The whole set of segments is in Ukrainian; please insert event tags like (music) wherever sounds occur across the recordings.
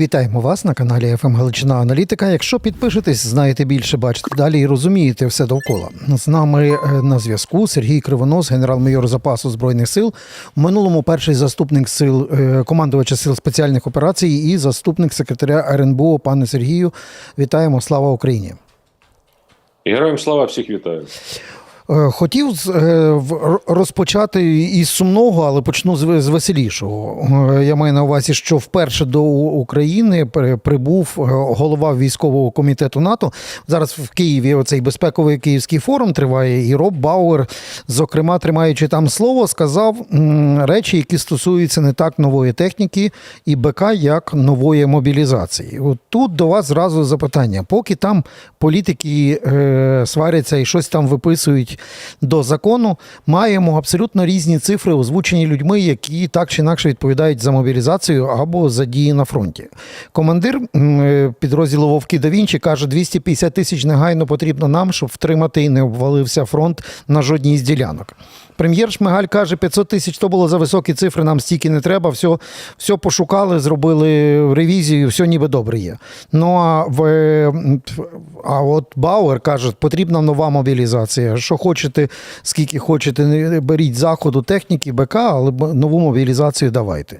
Вітаємо вас на каналі ФМ Галичина Аналітика. Якщо підпишетесь, знаєте більше, бачите далі і розумієте все довкола. З нами е, на зв'язку Сергій Кривонос, генерал-майор запасу збройних сил. В минулому перший заступник сил е, командувача сил спеціальних операцій і заступник секретаря РНБО. Пане Сергію, вітаємо! Слава Україні! Героям слава всіх вітаю. Е, Хотів е, розпочати із сумного, але почну з веселішого. Е, Я маю на увазі, що вперше до України при- прибув голова військового комітету НАТО. Зараз в Києві оцей безпековий київський форум триває, і Роб Бауер, зокрема, тримаючи там слово, сказав речі, які стосуються не так нової техніки і БК, як нової мобілізації. От тут до вас зразу запитання. Поки там політики сваряться і щось там виписують до закону, маємо абсолютно різні цифри, озвучені людьми, які так чи інакше відповідають за мобілізацію або за дії на фронті. Командир підрозділу Вовки да Вінчі каже, 250 тисяч негайно потрібно нам, щоб втримати і не обвалився фронт на жодній з ділянок. Прем'єр Шмигаль каже, 500 тисяч то було за високі цифри, нам стільки не треба, все, все пошукали, зробили ревізію, все ніби добре є. Ну а в а от Бауер каже, потрібна нова мобілізація. Що хочете, скільки хочете, беріть заходу техніки, БК, але нову мобілізацію давайте.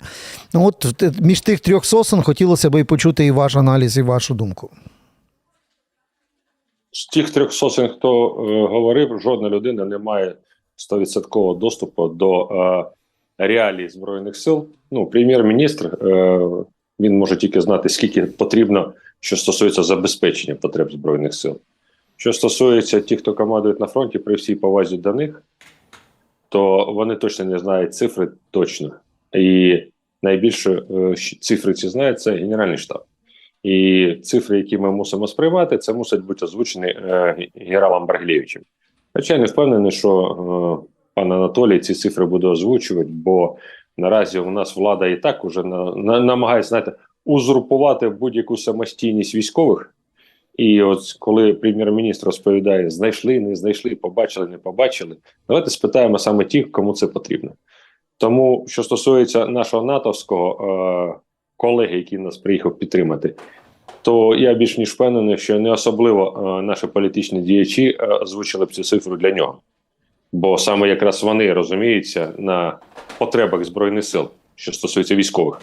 Ну от між тих трьох сосен хотілося б і почути і ваш аналіз, і вашу думку. З тих трьох сотень, хто е, говорив, жодна людина не має 100% доступу до е, реалій збройних сил. Ну, прем'єр-міністр е, він може тільки знати, скільки потрібно, що стосується забезпечення потреб збройних сил. Що стосується тих, хто командує на фронті, при всій повазі до них, то вони точно не знають цифри точно. І найбільше е, цифри ці знають це Генеральний штаб. І цифри, які ми мусимо сприймати, це мусить бути озвучені е, генералом Барглєвичем. Хоча я не впевнений, що е, пан Анатолій ці цифри буде озвучувати, бо наразі у нас влада і так уже на, на, намагається знаєте, узурпувати будь-яку самостійність військових. І от коли прем'єр-міністр розповідає, знайшли, не знайшли, побачили, не побачили, давайте спитаємо саме тих, кому це потрібно. Тому, що стосується нашого натовського е, колеги, який нас приїхав підтримати, то я більш ніж впевнений, що не особливо е, наші політичні діячі е, озвучили б цю цифру для нього. Бо саме якраз вони розуміються на потребах Збройних сил, що стосується військових.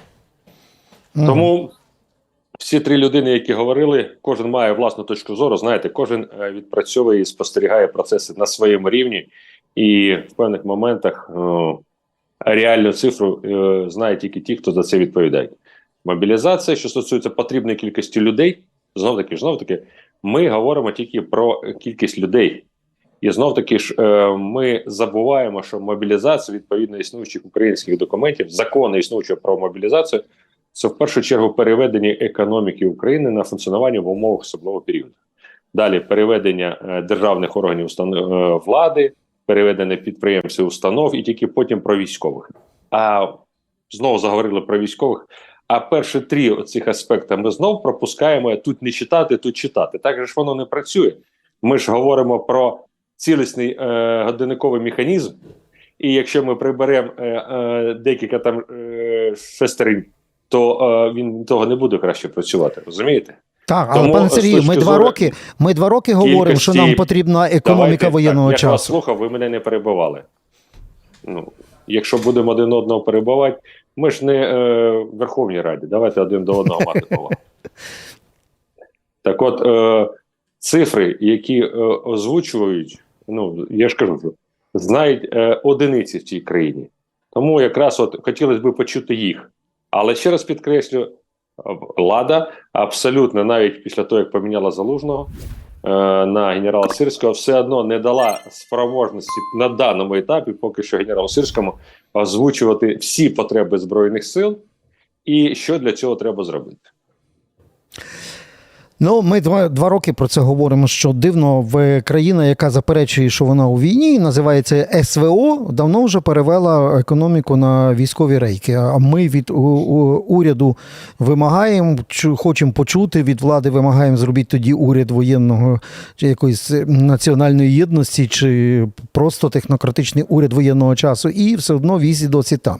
Мгм. Тому всі три людини, які говорили, кожен має власну точку зору. Знаєте, кожен е, відпрацьовує і спостерігає процеси на своєму рівні, і в певних моментах е, реальну цифру е, знають тільки ті, хто за це відповідає. Мобілізація, що стосується потрібної кількості людей, знов таки, знов таки, ми говоримо тільки про кількість людей. І знов таки ж е, ми забуваємо, що мобілізація відповідно існуючих українських документів, закону існуючого про мобілізацію, це в першу чергу переведення економіки України на функціонування в умовах особливого періоду. Далі переведення е, державних органів е, влади, переведення підприємств і установ, і тільки потім про військових. А знову заговорили про військових. А перші три цих аспекти ми знову пропускаємо тут не читати, тут читати. Так же ж воно не працює. Ми ж говоримо про цілісний е, годинниковий механізм. І якщо ми приберемо е, е, декілька там е, шестерень, то е, він того не буде краще працювати. Розумієте? Так, але Тому, пане Сергію, ми два роки, ми два роки говоримо, що нам потрібна економіка Давайте, воєнного так, Я вас часу. слухав, ви мене не перебивали. Ну, якщо будемо один одного перебивати, ми ж не е, в Верховній Раді. Давайте один до одного мати повагу. (laughs) Так от, е, цифри, які е, озвучують, ну я ж кажу, знають е, одиниці в цій країні. Тому якраз от хотілося б почути їх. Але ще раз підкреслю, влада абсолютно, навіть після того, як поміняла залужного на генерала Сирського, все одно не дала спроможності на даному етапі, поки що генералу Сирському, озвучувати всі потреби збройних сил і що для цього треба зробити. Ну, ми два, два роки про це говоримо. Що дивно, в країна, яка заперечує, що вона у війні, називається СВО, давно вже перевела економіку на військові рейки. А ми від у, у, уряду вимагаємо, хочемо почути від влади, вимагаємо зробити тоді уряд воєнного чи якоїсь національної єдності, чи просто технократичний уряд воєнного часу, і все одно візі досі там.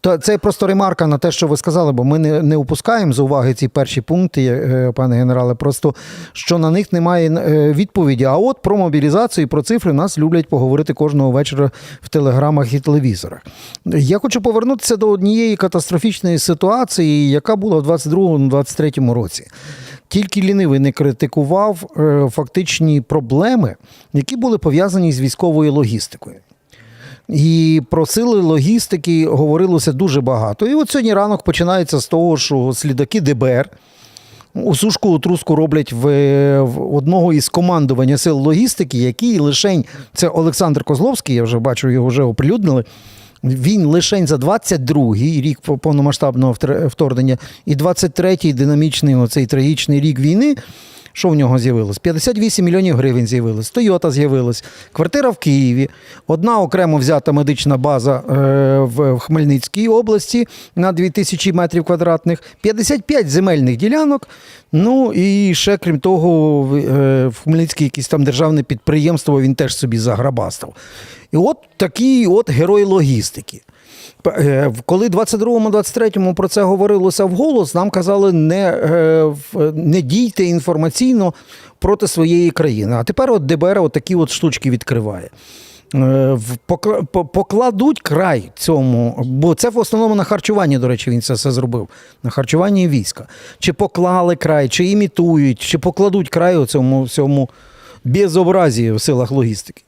То це просто ремарка на те, що ви сказали, бо ми не, не упускаємо з уваги ці перші пункти, е, пане генерале, просто що на них немає е, відповіді. А от про мобілізацію і про цифри нас люблять поговорити кожного вечора в телеграмах і телевізорах. Я хочу повернутися до однієї катастрофічної ситуації, яка була в 22-23 році. Тільки лінивий не критикував е, фактичні проблеми, які були пов'язані з військовою логістикою. І про сили логістики говорилося дуже багато. І от сьогодні ранок починається з того, що слідаки ДБР у сушку у труску роблять в, в одного із командування сил логістики, який лишень це Олександр Козловський, я вже бачу, його вже оприлюднили. Він лишень за 22-й рік повномасштабного вторгнення і 23-й динамічний оцей трагічний рік війни. Що в нього з'явилось? 58 мільйонів гривень з'явилось, Тойота з'явилась, квартира в Києві, одна окремо взята медична база е, в, Хмельницькій області на 2000 метрів квадратних, 55 земельних ділянок. Ну і ще, крім того, в, е, Хмельницькій якесь там державне підприємство він теж собі заграбастав. І от такий от герой логістики. Е, Коли 22-му, 23-му про це говорилося вголос, нам казали не, е, не дійте інформаційно проти своєї країни. А тепер от ДБР от такі от штучки відкриває. Е, Покладуть край цьому, бо це в основному на харчуванні, до речі, він це все зробив. На харчуванні війська. Чи поклали край, чи імітують, чи покладуть край у цьому, цьому безобразі в силах логістики.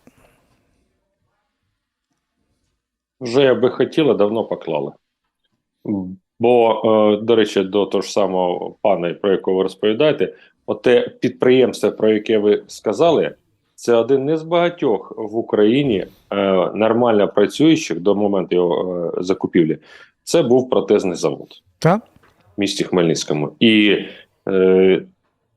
Вже я би хотіла, давно поклали. Бо, е, до речі, до того ж самого пана, про якого ви розповідаєте, оте підприємство, про яке ви сказали, це один не з багатьох в Україні е, нормально працюючих до моменту його е, закупівлі. Це був протезний завод Так? в місті Хмельницькому. І, е,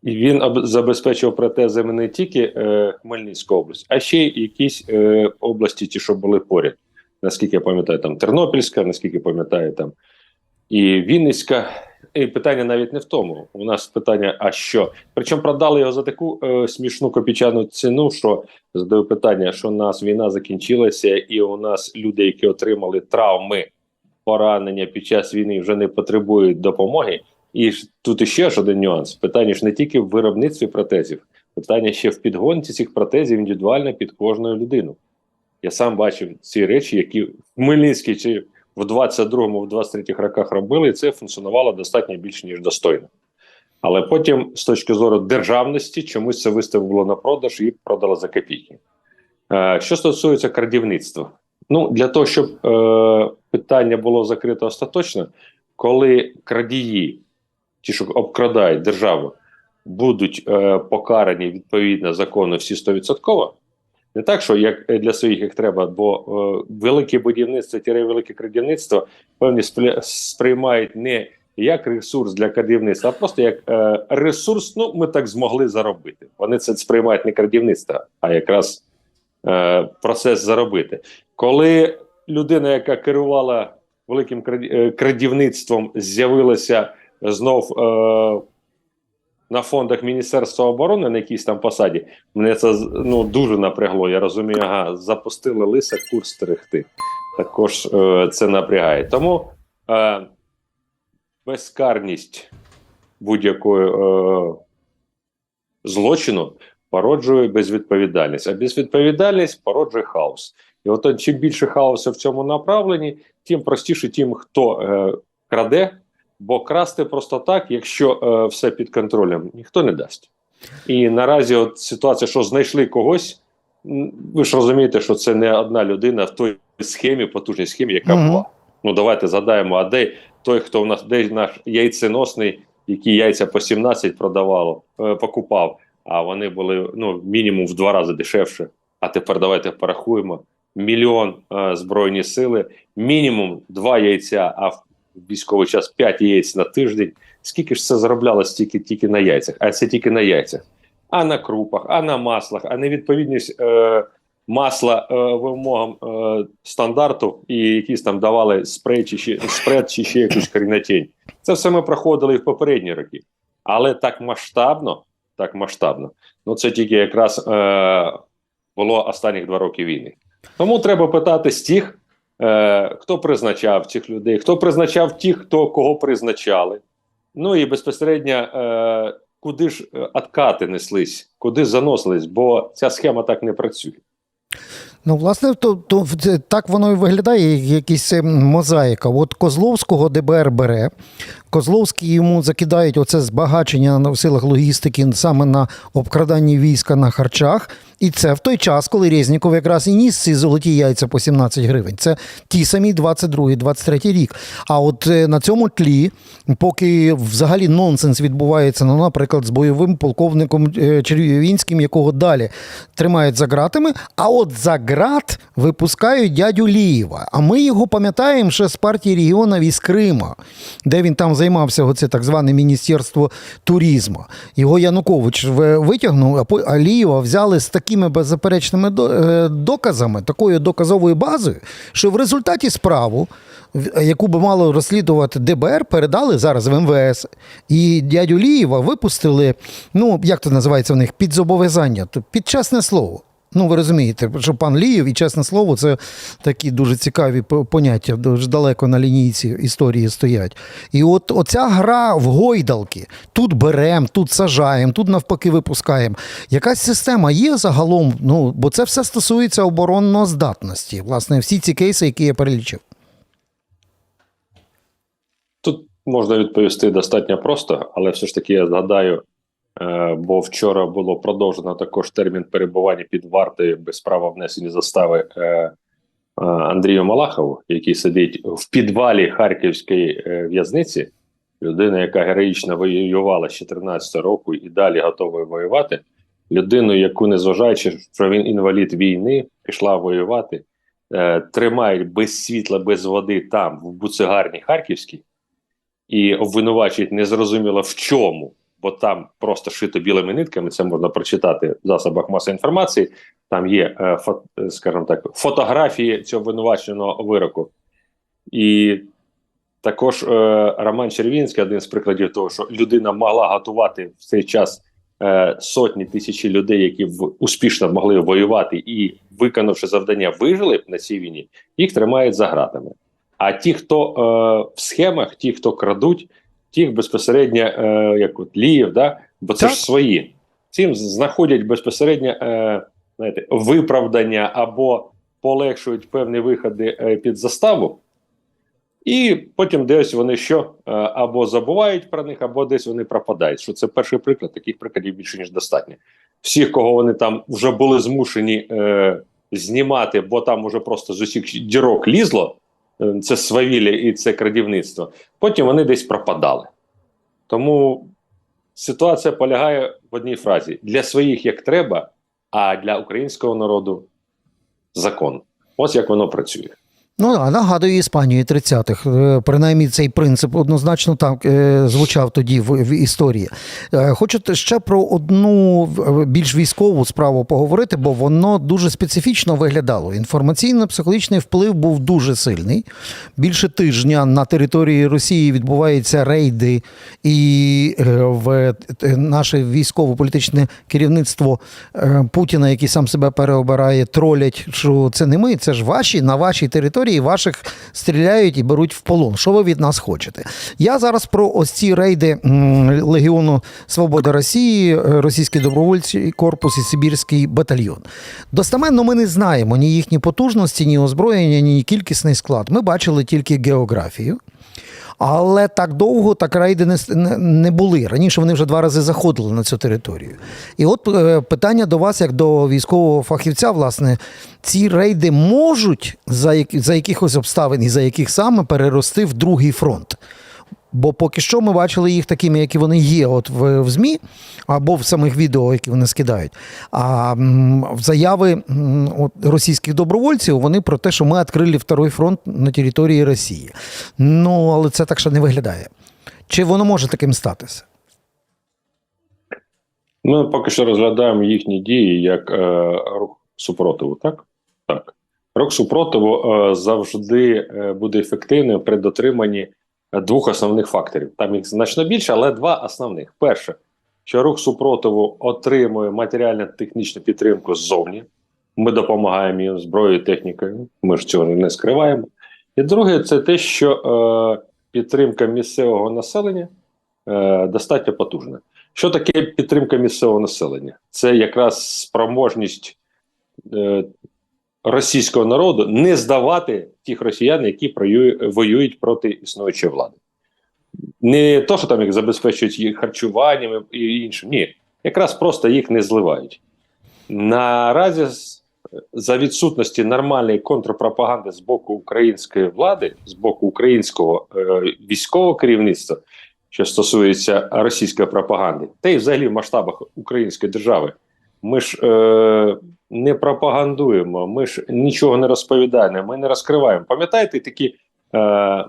він забезпечував протезами не тільки е, Хмельницьку область, а ще й якісь е, області, ті, що були поряд. Наскільки я пам'ятаю, там Тернопільська, наскільки я пам'ятаю, там і Вінницька. І питання навіть не в тому. У нас питання, а що? Причому продали його за таку е, смішну копійчану ціну, що задаю питання, що у нас війна закінчилася, і у нас люди, які отримали травми, поранення під час війни, вже не потребують допомоги. І тут іще ж один нюанс: питання ж не тільки в виробництві протезів, питання ще в підгонці цих протезів індивідуально під кожну людину. Я сам бачив ці речі, які в Хмельницькій чи в 22-му, в 23-х роках робили, і це функціонувало достатньо більш ніж достойно. Але потім, з точки зору державності, чомусь це виставило на продаж і продало за копійки. Е, що стосується крадівництва, ну для того, щоб е, питання було закрито остаточно, коли крадії, ті, що обкрадають державу, будуть е, покарані відповідно закону всі 100%, не так, що як е, для своїх їх треба, бо е, велике будівництво, тіре велике крадівництво певні сприймають не як ресурс для крадівництва, а просто як е, ресурс, ну ми так змогли заробити. Вони це сприймають не крадівництво, а якраз е, процес заробити. Коли людина, яка керувала великим е, крадівництвом, з'явилася знов е, на фондах Міністерства оборони на якійсь там посаді, мене це ну дуже напрягло. Я розумію, ага, запустили лиса курс стерегти. Також е, це напрягає. Тому е, безкарність будь-якої е, злочину породжує безвідповідальність, а безвідповідальність породжує хаос. І от чим більше хаосу в цьому направленні, тим простіше тим, хто е, краде, бо красти просто так, якщо е, все під контролем, ніхто не дасть. І наразі от ситуація, що знайшли когось, ви ж розумієте, що це не одна людина в той схемі, потужній схемі, яка була. Ну давайте задаємо, а де той, хто у нас, де наш яйценосний, який яйця по 17 продавало, е, покупав, а вони були ну, мінімум в два рази дешевше. А тепер давайте порахуємо: мільйон е, збройні сили, мінімум два яйця, а в військовий час 5 яєць на тиждень. скільки ж це зароблялось тільки, тільки на яйцях, а це тільки на яйцях, а на крупах, а на маслах, а невідповідність е, масла е, вимогам е, стандарту і якісь там давали спрей чи ще спред, чи ще якусь хрінотень. Це все ми проходили і в попередні роки. Але так масштабно, так масштабно, ну це тільки якраз е, було останніх два роки війни. Тому треба питати з тих, е, хто призначав цих людей, хто призначав тих, хто кого призначали. Ну і безпосередньо, е, куди ж е, откати неслись, куди заносились, бо ця схема так не працює. Ну, власне, то, то так воно і виглядає, як якась мозаїка. От Козловського ДБР бере. Козловський йому закидають оце збагачення в силах логістики саме на обкраданні війська на харчах. І це в той час, коли Резніков якраз і ніс ці золоті яйця по 17 гривень. Це ті самі 22-23 рік. А от е, на цьому тлі, поки взагалі нонсенс відбувається, ну, наприклад, з бойовим полковником е, Червінським, якого далі тримають за ґратами, а от за ґрат випускають дядю Лієва. А ми його пам'ятаємо ще з партії регіонів із Крима, де він там займався, оце так зване Міністерство туризму. Його Янукович витягнув, а по- Лієва взяли з такими беззаперечними е, доказами, такою доказовою базою, що в результаті справу, яку би мало розслідувати ДБР, передали зараз в МВС. І дядю Лієва випустили, ну як то називається в них, під зобов'язання, під чесне слово. Ну, ви розумієте, що пан Лієв і чесне слово, це такі дуже цікаві поняття, дуже далеко на лінійці історії стоять. І от оця гра в гойдалки. Тут беремо, тут сажаємо, тут навпаки випускаємо. Якась система є загалом, ну, бо це все стосується оборонноздатності. Власне, всі ці кейси, які я перелічив. Тут можна відповісти достатньо просто, але все ж таки я згадаю, бо вчора було продовжено також термін перебування під вартою без права внесення застави е, е, Андрію Малахову, який сидить в підвалі Харківської е, в'язниці. Людина, яка героїчно воювала з 14 року і далі готова воювати. Людину, яку, незважаючи, що він інвалід війни, пішла воювати, е, тримають без світла, без води там, в буцегарні Харківській, і обвинувачують незрозуміло в чому, бо там просто шито білими нитками. Це можна прочитати в засобах масової інформації. Там є, е, фо, е, скажімо так, фотографії цього обвинуваченого вироку. І також е, Роман Червінський, один з прикладів того, що людина могла готувати в цей час е, сотні тисячі людей, які в, успішно могли воювати і, виконавши завдання, вижили б на цій війні, їх тримають за ґратами. А ті, хто е, в схемах, ті, хто крадуть, тих безпосередньо, е, як от Лієв, да? бо це Так. ж свої. Цим знаходять безпосередньо е, знаєте, виправдання або полегшують певні виходи е, під заставу. І потім десь вони що е, або забувають про них, або десь вони пропадають. Що це перший приклад, таких прикладів більше ніж достатньо. Всіх, кого вони там вже були змушені е, знімати, бо там уже просто з усіх дірок лізло. Е, Це свавілля і це крадівництво. Потім вони десь пропадали. Тому ситуація полягає в одній фразі: для своїх як треба, а для українського народу закон. Ось як воно працює. Ну, а нагадую Іспанію 30-х. Е, Принаймні цей принцип однозначно так е, звучав тоді в, в історії. Е, Хочу ще про одну більш військову справу поговорити, бо воно дуже специфічно виглядало. Інформаційно-психологічний вплив був дуже сильний. Більше тижня на території Росії відбуваються рейди, і в наше військово-політичне керівництво Путіна, який сам себе переобирає, тролять, що це не ми, це ж ваші на вашій території, ваших стріляють і беруть в полон. Що ви від нас хочете? Я зараз про ось ці рейди Легіону Свободи Росії, російський добровольчий корпус і Сибірський батальйон. Достеменно ми не знаємо ні їхні потужності, ні озброєння, ні кількісний склад. Ми бачили тільки географію. Але так довго так рейди не, не, були. Раніше вони вже два рази заходили на цю територію. І от е, питання до вас, як до військового фахівця, власне, ці рейди можуть за якихось обставин і за яких саме перерости в другий фронт. Бо поки що ми бачили їх такими, які вони є, от в, в ЗМІ або в самих відео, які вони скидають. А м, заяви от, російських добровольців вони про те, що ми відкрили второй фронт на території Росії. Ну, але це так ще не виглядає. Чи воно може таким статися? Ми поки що розглядаємо їхні дії як е, рух супротиву, так? Так. Рух супротиву е, завжди е, буде ефективним при дотриманні двох основних факторів. Там їх значно більше, але два основних. Перше, що рух супротиву отримує матеріально-технічну підтримку ззовні. Ми допомагаємо їм зброєю, технікою. Ми ж цього не скриваємо. І друге, це те, що е, підтримка місцевого населення е, достатньо потужна. Що таке підтримка місцевого населення? Це якраз спроможність е, російського народу не здавати тих росіян, які воюють проти існуючої влади. Не то, що там їх забезпечують їх харчуванням і іншим. Ні, якраз просто їх не зливають. Наразі за відсутності нормальної контрпропаганди з боку української влади, з боку українського е, військового керівництва, що стосується російської пропаганди, та й взагалі в масштабах української держави, ми ж е, не пропагандуємо, ми ж нічого не розповідаємо, ми не розкриваємо. Пам'ятаєте такі е,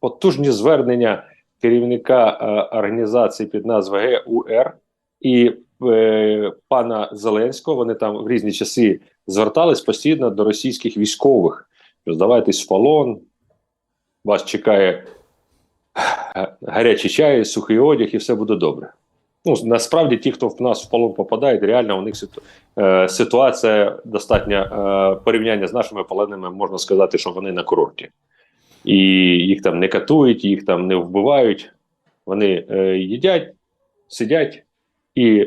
потужні звернення керівника е, організації під назвою ГУР і е, пана Зеленського? Вони там в різні часи звертались постійно до російських військових. Здавайтесь в полон, вас чекає е, гарячий чай, сухий одяг, і все буде добре. Ну, насправді, ті, хто в нас в полон попадають, реально у них е, ситуація достатньо е, порівняння з нашими полоненими, можна сказати, що вони на курорті. І їх там не катують, їх там не вбивають. Вони е, їдять, сидять і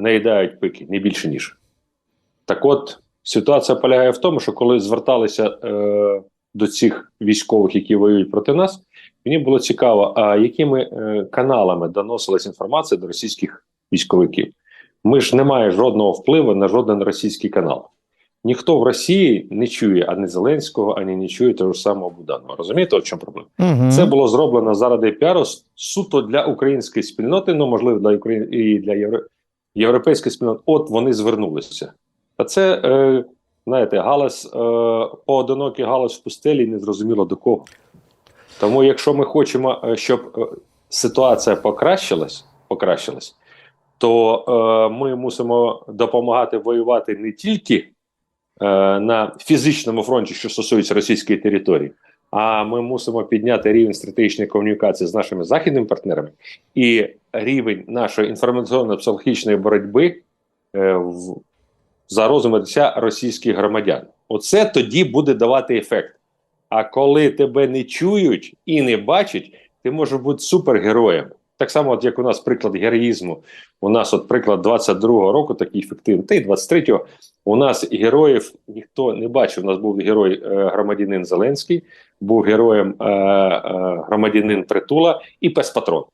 наїдають пики, не більше ніж. Так от, ситуація полягає в тому, що коли зверталися до цих військових, які воюють проти нас, мені було цікаво, а якими е, каналами доносилась інформація до російських військовиків. Ми ж не маємо жодного впливу на жоден російський канал. Ніхто в Росії не чує ані Зеленського, ані не чує того ж самого Буданова. Розумієте, в чому проблема? Угу. Це було зроблено заради піару суто для української спільноти, ну можливо, для України і для європейської спільноти. От вони звернулися. А це, е, знаєте, галас, е, поодинокий галас в пустелі, не зрозуміло до кого. Тому, якщо ми хочемо, е, щоб е, ситуація покращилась, покращилась, то е, ми мусимо допомагати воювати не тільки е, на фізичному фронті, що стосується російської території, а ми мусимо підняти рівень стратегічної комунікації з нашими західними партнерами і рівень нашої інформаційно-психологічної боротьби е, в, за розум лиця російських громадян. Оце тоді буде давати ефект. А коли тебе не чують і не бачать, ти можеш бути супергероєм. Так само, от як у нас приклад героїзму. У нас, от приклад 22-го року, такий ефективний, та й 23-го. У нас героїв ніхто не бачив. У нас був герой е, громадянин Зеленський, був героєм е, е, громадянин Притула і пес Патрон.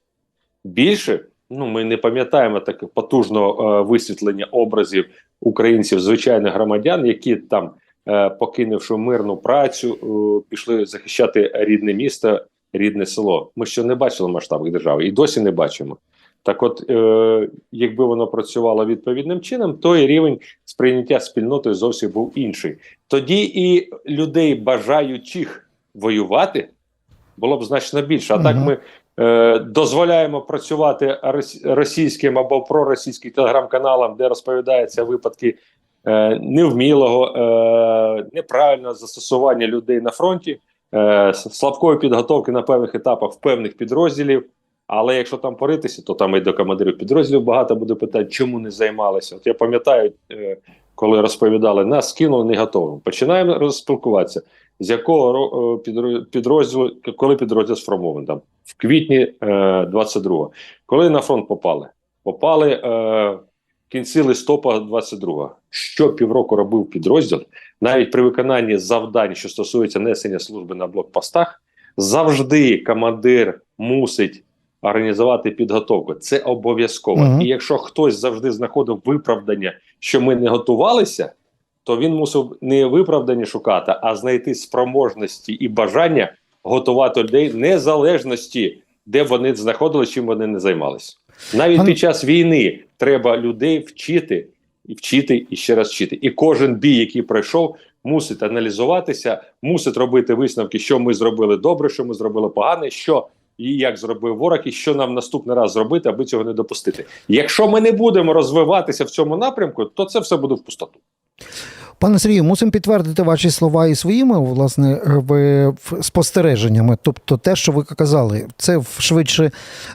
Більше ну ми не пам'ятаємо таке потужного е, висвітлення образів українців, звичайних громадян, які там, е, покинувши мирну працю, е, пішли захищати рідне місто, рідне село. Ми ще не бачили масштабів держави і досі не бачимо. Так, от, е, якби воно працювало відповідним чином, то і рівень сприйняття спільнотою зовсім був інший. Тоді і людей, бажаючих воювати, було б значно більше. А так ми дозволяємо працювати російським або проросійським телеграм-каналам, де розповідаються випадки е, невмілого, е, неправильного застосування людей на фронті, е, слабкої підготовки на певних етапах в певних підрозділів. Але якщо там поритися, то там і до командирів підрозділів багато буде питань, чому не займалися. От я пам'ятаю, е, коли розповідали, нас скинули не готовим. Починаємо розпілкуватися. З якого е, підрозділу, коли підрозділ сформований? Там в квітні е, 22-го. Коли на фронт попали? Попали е, в кінці листопада 22-го. Що півроку робив підрозділ, навіть при виконанні завдань, що стосується несення служби на блокпостах, завжди командир мусить організувати підготовку. Це обов'язково. Мгм. І якщо хтось завжди знаходив виправдання, що ми не готувалися, то він мусив не виправдання шукати, а знайти спроможності і бажання готувати людей незалежності, де вони знаходилися, чим вони не займалися. Навіть під час війни треба людей вчити і вчити і ще раз вчити. І кожен бій, який пройшов, мусить аналізуватися, мусить робити висновки, що ми зробили добре, що ми зробили погане, що і як зробив ворог, і що нам наступний раз зробити, аби цього не допустити. Якщо ми не будемо розвиватися в цьому напрямку, то це все буде в пустоту. Пане Сергію, мусимо підтвердити ваші слова і своїми власне в- спостереженнями. Тобто, те, що ви казали, це швидше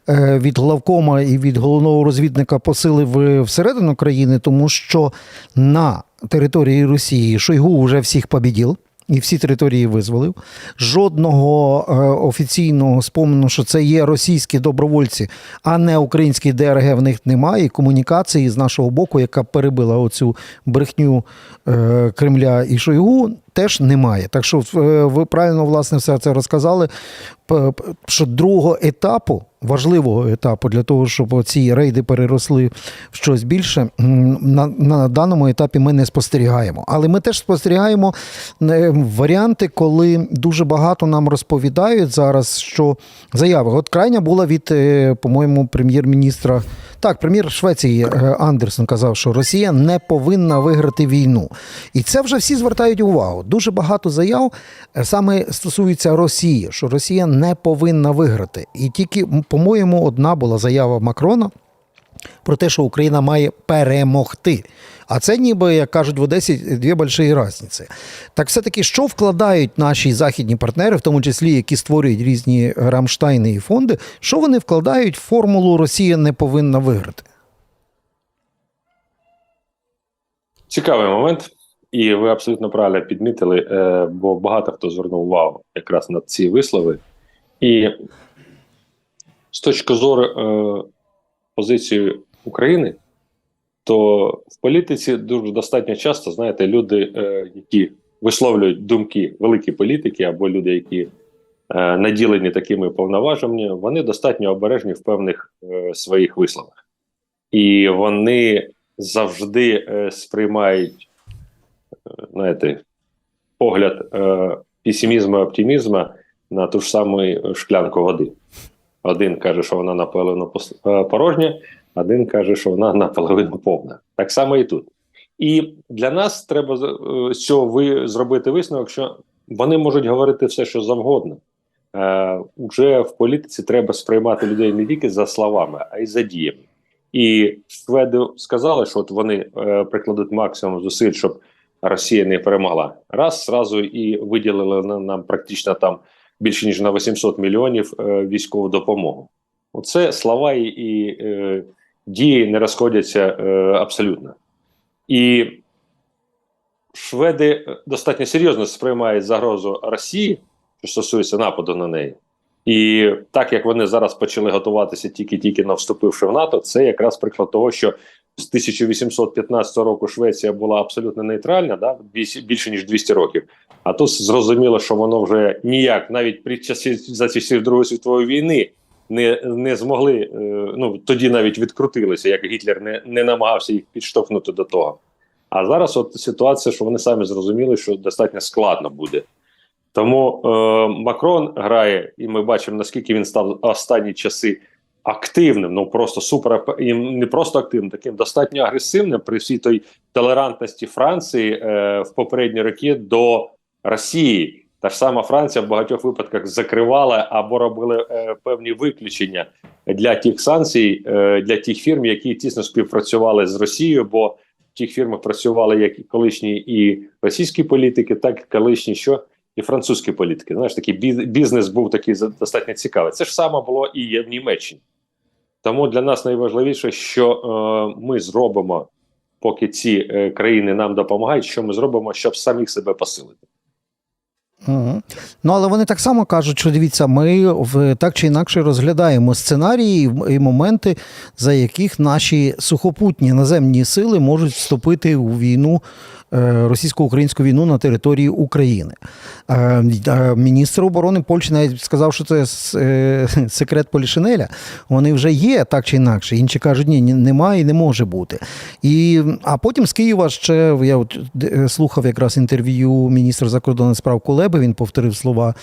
е, від главкома і від головного розвідника посили в- всередину країни, тому що на території Росії Шойгу вже всіх побідів. І всі території визволив. Жодного е, офіційного спомину, що це є російські добровольці, а не український ДРГ в них немає. Комунікації з нашого боку, яка перебила оцю брехню е, Кремля і Шойгу, теж немає. Так що е, ви правильно власне все це розказали. Що другого етапу, важливого етапу для того, щоб ці рейди переросли в щось більше, на, на даному етапі ми не спостерігаємо. Але ми теж спостерігаємо е, варіанти, коли дуже багато нам розповідають зараз, що заяви. От крайня була від, е, по-моєму, прем'єр-міністра. Так, прем'єр Швеції е, Андерсон казав, що Росія не повинна виграти війну. І це вже всі звертають увагу. Дуже багато заяв саме стосується Росії, що Росія не повинна виграти. І тільки, по-моєму, одна була заява Макрона про те, що Україна має перемогти. А це ніби, як кажуть в Одесі, дві больші різниці. Так все-таки, що вкладають наші західні партнери, в тому числі які створюють різні Рамштайни і фонди, що вони вкладають в формулу Росія не повинна виграти? Цікавий момент, і ви абсолютно правильно підмітили, е, бо багато хто звернув увагу якраз на ці вислови. І з точки зору е, позиції України, то в політиці дуже достатньо часто, знаєте, люди, е, які висловлюють думки великі політики, або люди, які е, наділені такими повноваженнями, вони достатньо обережні в певних е, своїх висловах. І вони завжди е, сприймають, е, знаєте, погляд е, песимізму і оптимізму на ту ж саму шклянку води. Один каже, що вона наполовину е, порожня, один каже, що вона (laughs) наполовину повна. Так само і тут. І для нас треба з- е, цього ви зробити висновок, що вони можуть говорити все, що завгодно. Е, уже в політиці треба сприймати людей не тільки за словами, а й за діями. І шведи сказали, що от вони е, прикладуть максимум зусиль, щоб Росія не перемогла. Раз зразу і виділили нам практично там більше ніж на 800 мільйонів е, військову допомогу. Оце слова і, і е, дії не розходяться е, абсолютно. І шведи достатньо серйозно сприймають загрозу Росії, що стосується нападу на неї. І так як вони зараз почали готуватися тільки-тільки на вступивши в НАТО, це якраз приклад того, що з 1815 року Швеція була абсолютно нейтральна, да, більше, ніж 200 років. А тут зрозуміло, що воно вже ніяк, навіть при часі за часів Другої світової війни, не, не змогли. Е, ну тоді навіть відкрутилися, як Гітлер не, не намагався їх підштовхнути до того. А зараз от ситуація, що вони самі зрозуміли, що достатньо складно буде. Тому е, Макрон грає, і ми бачимо, наскільки він став останні часи активним, ну просто супер і не просто активним, таким достатньо агресивним при всій той толерантності Франції е, в попередні роки до Росії. Та ж сама Франція в багатьох випадках закривала або робили е, певні виключення для тих санкцій, е, для тих фірм, які тісно співпрацювали з Росією, бо в тих фірмах працювали як колишні і російські політики, так і колишні що і французькі політики. Знаєш, такий біз- бізнес був такий достатньо цікавий. Це ж саме було і є в Німеччині. Тому для нас найважливіше, що е, ми зробимо, поки ці е, країни нам допомагають, що ми зробимо, щоб самих себе посилити. Угу. Ну, але вони так само кажуть, що дивіться, ми в так чи інакше розглядаємо сценарії і моменти, за яких наші сухопутні наземні сили можуть вступити у війну. Е, Російсько-українську війну на території України. Е, е, Міністр оборони Польщі навіть сказав, що це (laughs) секрет Полішинеля. Вони вже є так чи інакше. Інші кажуть, ні, немає і не може бути. І, а потім з Києва ще я от слухав якраз інтерв'ю міністра закордонних справ Кулеби. Він повторив слова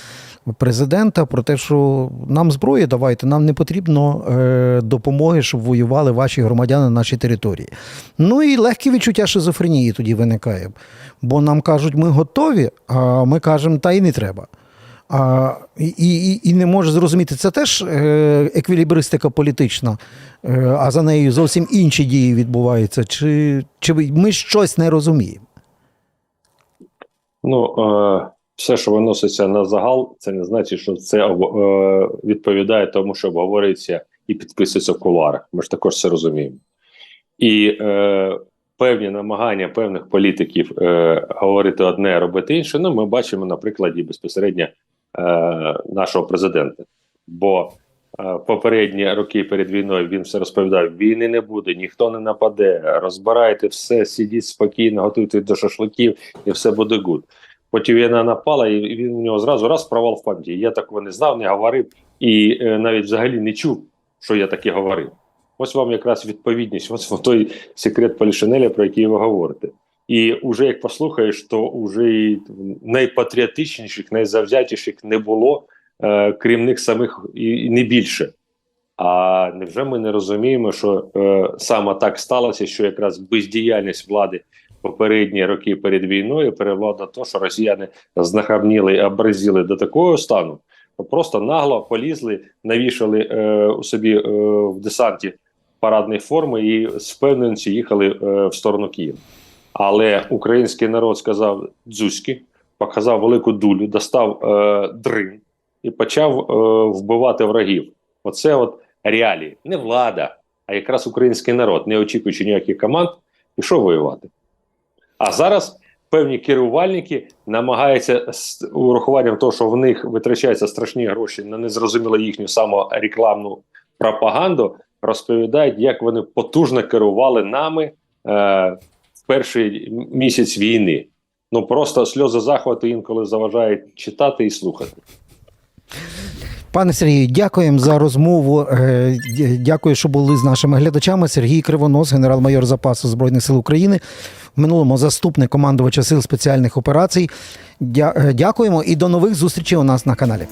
президента про те, що нам зброї давайте, нам не потрібно е, допомоги, щоб воювали ваші громадяни на нашій території. Ну і легке відчуття шизофренії тоді виникає. Бо нам кажуть, ми готові, а ми кажемо, та й не треба. А, і, і, і не може зрозуміти, це теж е, еквілібристика політична, е, а за нею зовсім інші дії відбуваються. Чи, чи ми щось не розуміємо? Ну, все, що виноситься на загал, це не значить, що це е, відповідає тому, що обговорюється і підписується в кулуарах. Ми ж також це розуміємо. І е, певні намагання певних політиків е, говорити одне, робити інше. Ну, ми бачимо на прикладі безпосередньо е, нашого президента. Бо е, попередні роки перед війною він все розповідав: війни не буде, ніхто не нападе, розбирайте все, сидіть спокійно, готуйте до шашликів, і все буде гуд. Потім війна напала, і він у нього зразу раз провал в пам'яті. Я такого не знав, не говорив і е, навіть взагалі не чув, що я таке говорив. Ось вам якраз відповідність, ось той секрет Полішинеля, про який ви говорите. І вже як послухаєш, то вже найпатріотичніших, найзавзятіших не було, е, крім них самих і, і не більше. А невже ми не розуміємо, що е, саме так сталося, що якраз бездіяльність влади попередні роки перед війною привела до того, що росіяни знахабніли і образили до такого стану, просто нагло полізли, навішали е, у собі е, в десанті парадної форми і з впевненістю їхали е, в сторону Києва. Але український народ сказав дзузьки, показав велику дулю, достав е, дрин і почав е, вбивати врагів. Оце от реалії. Не влада, а якраз український народ, не очікуючи ніяких команд, пішов воювати. А зараз певні керувальники намагаються з урахуванням того, що в них витрачаються страшні гроші на незрозуміло їхню саморекламну пропаганду, розповідають, як вони потужно керували нами е, в перший місяць війни. Ну просто сльози захвату інколи заважають читати і слухати. Пане Сергію, дякуємо за розмову. Е, Дякую, що були з нашими глядачами. Сергій Кривонос, генерал-майор запасу Збройних сил України, в минулому заступник командувача сил спеціальних операцій. Е, Дякуємо і до нових зустрічей у нас на каналі.